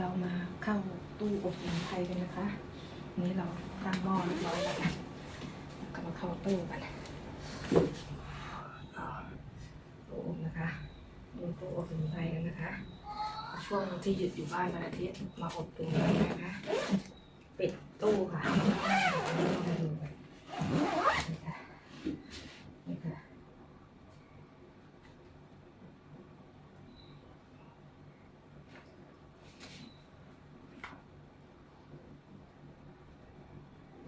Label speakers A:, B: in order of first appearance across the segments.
A: เรามาเข้าตู้อบสมุนไพรกันนะคะ นี้เราตั้งหม้อเรียบร้อยแล้วนะแล้วก็มาเข้าตู้กันตู้อบนะคะดูตู้อบสมุนไพรกันนะคะ ช่วงที่หยุดอยู่บ้านวันอาทิตย์มาอบตรงนี้นะคะ ปิดตู้ค่ะมาดูกันนี่ค่ะนี่ค่ะ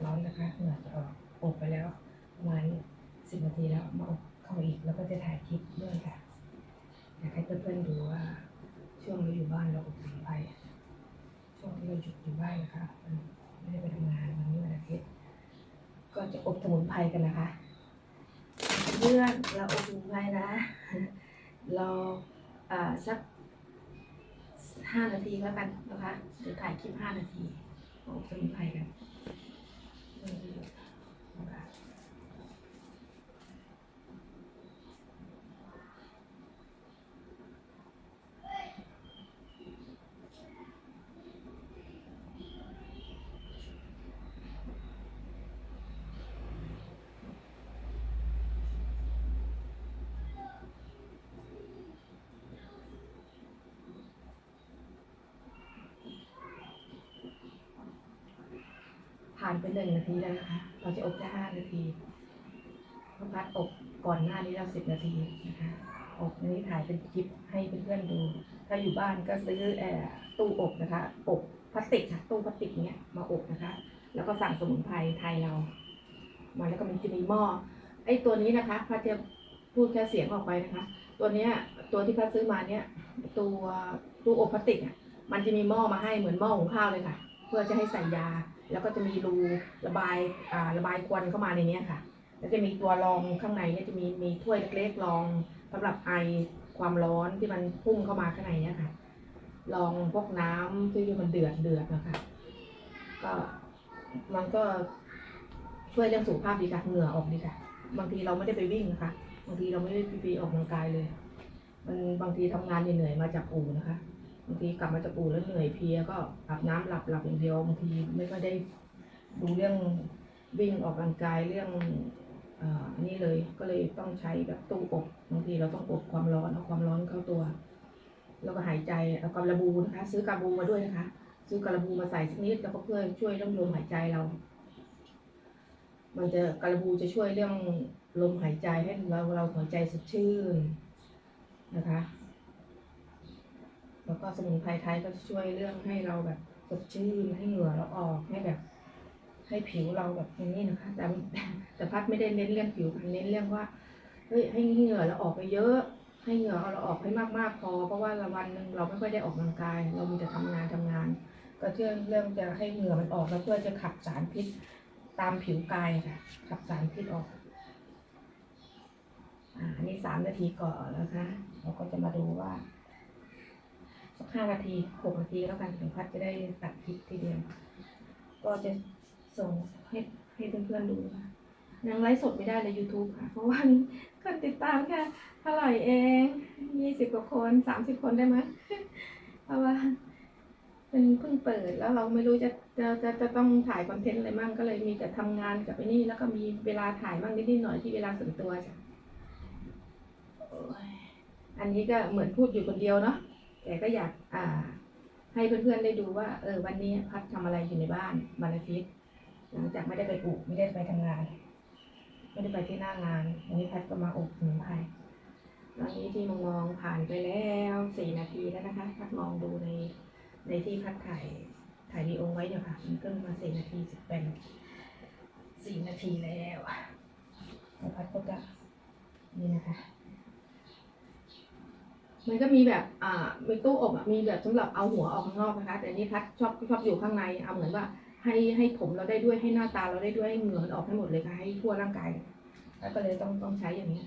A: ร้อ นะคะเหงื่อจะออกอบไปแล้วประมาณสิบนาทีแล้วมาอบเข้าอีกแล้วก็จะถ่ายคลิปด้วยค่ะอยากให้เพื่อนๆดูว่าช่วงเราอยู่บ้านเราอบสมุนไพรช่วงที่เราหยุดอยู่บ้านนะคะมันไม่ได้ไปทำงานวันนี้วันอาทิตย์ก็จะอบสมุนไพรกันนะคะเพื่อนเราอบสมุนไพรนะเรอ่าสักห้านาทีแล้วกันนะคะเดี๋ยวถ่ายคลิปห้านาทีอบสมุนไพรกัน ผ่านไปหนึ่งนาทีแล้วนะคะ เราจะอบแค่ห้านาทีเพราะพัดอบก่อนหน้านี้เราสิบนาทีนะคะ อบนี้ถ่ายเป็นคลิปให้เพื่อนๆดู ถ้าอยู่บ้านก็ซื้อเอ่อตู้อบนะคะ อบพลาสติกค่ะตู้พลาสติกเนี้ยมาอบนะคะ แล้วก็สั่งสมุนไพรไทยเรา มาแล้วก็มันจะมีหม้อ ไอ้ตัวนี้นะคะพัดจะพูดแค่เสียงออกไปนะคะ ตัวเนี้ยตัวที่พัดซื้อมาเนี้ยตัวตู้อบพลาสติกอะมันจะมีหม้อมาให้เหมือนหม้อหุงข้าวเลยค่ะ เพื่อจะให้ใส่ยา แล้วก็จะมีรูระบายอ่าระบายควันเข้ามาในนี้ค่ะ แล้วจะมีตัวรองข้างในเนี่ยจะมีมีถ้วยเล็กๆรองสำหรับไอความร้อนที่มันพุ่งเข้ามาข้างในเนี่ยค่ะรองพวกน้ำที่มันเดือดเดือดนะคะก็มันก็ช่วยเรื่องสุขภาพดีค่ะเหงื่อออกดีค่ะ บางทีเราไม่ได้ไปวิ่งนะคะ บางทีเราไม่ได้ไปออกกำลังกายเลย มันบางทีทำงานเหนื่อยๆมาจากอู่นะคะ บางทีกลับมาจากอู่แล้วเหนื่อยเพลียก็อาบน้ำหลับหลับอย่างเดียวบางทีไม่ค่อยได้ดูเรื่องวิ่งออกกำลังกายเรื่องอันนี้เลยก็เลยต้องใช้แบบตู้อบบางทีเราต้องอบความร้อนเอาความร้อนเข้าตัว แล้วก็หายใจเอากระบูนะคะ ซื้อกระบูมาด้วยนะคะ ซื้อกระบูมาใส่สักนิดแล้วก็เพื่อช่วยเรื่องลมหายใจเรา มันจะกระบูจะช่วยเรื่องลมหายใจให้เราเราหัวใจสดชื่นนะคะ แล้วก็สมุนไพรไทยก็ช่วยเรื่องให้เราแบบสดชื่นให้เหงื่อเราออกให้แบบ ให้ผิวเราแบบอย่างนี้นะคะ แต่แต่พัดไม่ได้เน้นเรื่องผิวค่เน้นเรื่องว่าเฮ้ยให้เหงื่อเราออกไปเยอะให้เหงื่อเราออกให้มากๆพอ เพราะว่าละวันหนึ่งเราไม่ค่อยได้ออกกำลังกาย เรามีแต่ทำงานทำงาน ก็เชื่อเรื่องจะให้เหงื่อมันออกแล้วเพื่อจะขับสารพิษตามผิวกายค่ะ ขับสารพิษออกอ่านนี้สามนาทีก่อนนะคะ เราก็จะมาดูว่า ห้านาทีหกนาทีแล้วกันถึงพัดจะได้ตัดคลิปทีเดียว ก็จะส่งให้ให้เพื่อนๆดูนะคะยังไลฟ์สดไม่ได้ใน YouTube ค่ะ เพราะว่ามีคนติดตามแค่เท่าไหร่เองยี่สิบกว่าคนสามสิบคนได้ไหมเพราะว่าเป็นเพิ่งเปิดแล้วเราไม่รู้จะจะจะจะต้องถ่ายคอนเทนต์อะไรมั่งก็เลยมีแต่ทำงานกับไอ้นี่ แล้วก็มีเวลาถ่ายมั่งนิดๆหน่อยที่เวลาส่วนตัวจ้ะอันนี้ก็เหมือนพูดอยู่คนเดียวเนาะ แต่ก็อยากอ่าให้เพื่อนๆได้ดูว่า เออ วันนี้พัดทำอะไรอยู่ในบ้านวันอาทิตย์หลังจากไม่ได้ไปปลูกไม่ได้ไปทำงาน ไม่ได้ไปที่หน้างานวันนี้พัดก็มาอบสมุนไพรตอนนี้ที่มองมองผ่านไปแล้วสี่นาทีแล้วนะคะ พัดมองดูในในที่พัดถ่ายถ่ายวีดีโอไว้เนี่ยวค่ะมันขึ้นมาสี่นาทีสิบแปดสี่นาทีแล้วแล้วพัดก็จะนี่นะคะ มันก็มีแบบอ่ามีตู้อบอะมีแบบสำหรับเอาหัวออกข้างนอกนะคะ แต่นี่พัดชอบชอบอยู่ข้างในเอาเหมือนว่าให้ให้ผมเราได้ด้วยให้หน้าตาเราได้ด้วยให้เหงื่อนออกให้หมดเลยค่ะให้ทั่วร่างกายแล้วก็เลยต้องต้องใช้อย่างนี้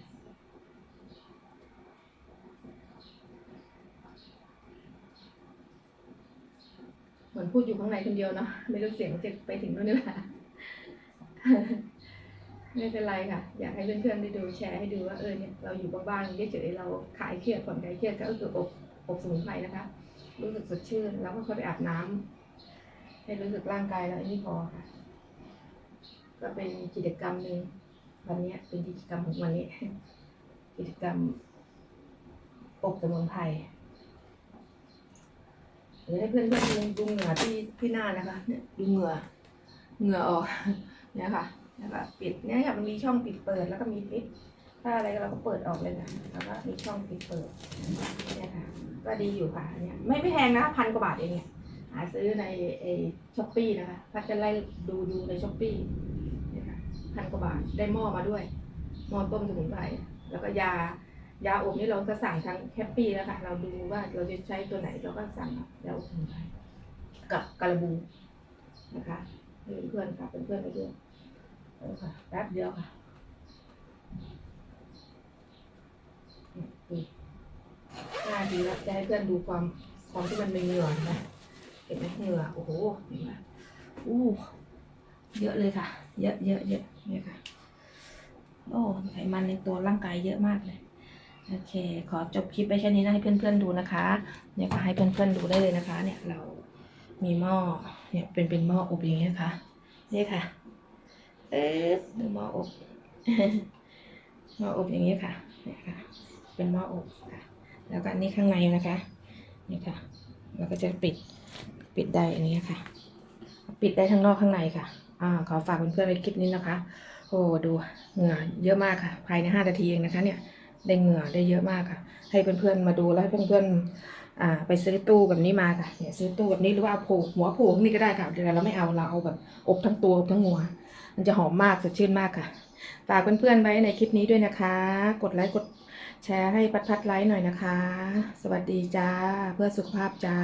A: เหมือนพูดอยู่ข้างในคนเดียวเนาะไม่รู้เสียงจะไปถึงนู่นนี่แหละ ไม่เป็นไรค่ะ อยากให้เพื่อนๆได้ดูแชร์ให้ดูว่าเออเนี่ยเราอยู่บ้านๆเฉยๆเราขายเครียดผ่อนคลายเครียดก็คืออบอบสมุนไพรนะคะ รู้สึกสดชื่นแล้วก็ค่อยไปอาบน้ำให้รู้สึกร่างกายเราอันนี้พอค่ะ ก็เป็นกิจกรรมหนึ่งวันนี้เป็นกิจกรรมของวันนี้กิจกรรมอบสมุนไพรเดี๋ยวให้เพื่อนเพื่อนๆดูดูเหงื่อที่ที่หน้านะคะ เนี่ยดูเหงื่อเหงื่อออกเนี่ยค่ะ แล้วก็ปิดเนี่ยค่ะมันมีช่องปิดเปิดแล้วก็มีปิด ถ้าอะไรเราก็เปิดออกเลยนะแล้วก็มีช่องปิดเปิดเนี่ยค่ะก็ดีอยู่ค่ะเนี่ยไม่ไม่แพงนะพันกว่าบาทเองเนี่ยหาซื้อในไอ้ช้อปปี้นะคะพัดจะไล่ดูดูในช้อปปี้เนี่ยค่ะพันกว่าบาทได้หม้อมาด้วยหม้อต้มสมุนไพรแล้วก็ยายาอบนี่เราจะสั่งทางแคปปี้แล้วค่ะเราดูว่าเราจะใช้ตัวไหนเราก็สั่งยาอบสมุนไพรกับกระบูนะคะเพื่อนๆค่ะเป็นเพื่อนไปด้วย เออค่ะแป๊บเดียวค่ะนี่ยดูห้าทีแล้วจะให้เพื่อนดูความความที่มันเป็นเหงื่อนะเห็นไหมเหงื่อโอ้โหเห็นไหมอู้เยอะเลยค่ะ เยอะเยอะเยอะเนี่ยค่ะโอ้ไขมันในตัวร่างกายเยอะมากเลยโอเค ขอจบคลิปไปแค่นี้นะให้เพื่อนๆดูนะคะเนี่ยค่ะให้เพื่อนๆดูได้เลยนะคะ เนี่ยเรามีหม้อเนี่ยเป็นเป็นหม้ออบอย่างเงี้ยค่ะนี่ค่ะ เอ๊ะดูหม้ออบหม้ออบอย่างเงี้ยค่ะเนี่ยค่ะ เป็นหม้ออบค่ะ แล้วก็อันนี้ข้างในนะคะนี่ค่ะแล้วก็จะปิดปิดได้อันนี้ค่ะ ปิดได้ทั้งนอกข้างในค่ะอ่าขอฝากเพื่อนๆไว้คลิปนี้นะคะ โอ้ดูเหงื่อเยอะมากค่ะ ภายในห้านาทีเองนะคะ เนี่ยได้เหงื่อได้เยอะมากค่ะ ให้เพื่อนๆมาดูแล้วให้เพื่อนๆอ่าไปซื้อตู้แบบนี้มาค่ะเนี่ยซื้อตู้แบบนี้หรือว่าเอาผูกหัวผูกนี่ก็ได้ค่ะเดี๋ยวเราไม่เอาเราเอาแบบอบทั้งตัวอบทั้งหัว มันจะหอมมากสดชื่นมากค่ะฝากเพื่อนๆไว้ในคลิปนี้ด้วยนะคะ กดไลค์กดแชร์ให้พัดพัดๆไลค์หน่อยนะคะ สวัสดีจ้า เพื่อสุขภาพจ้า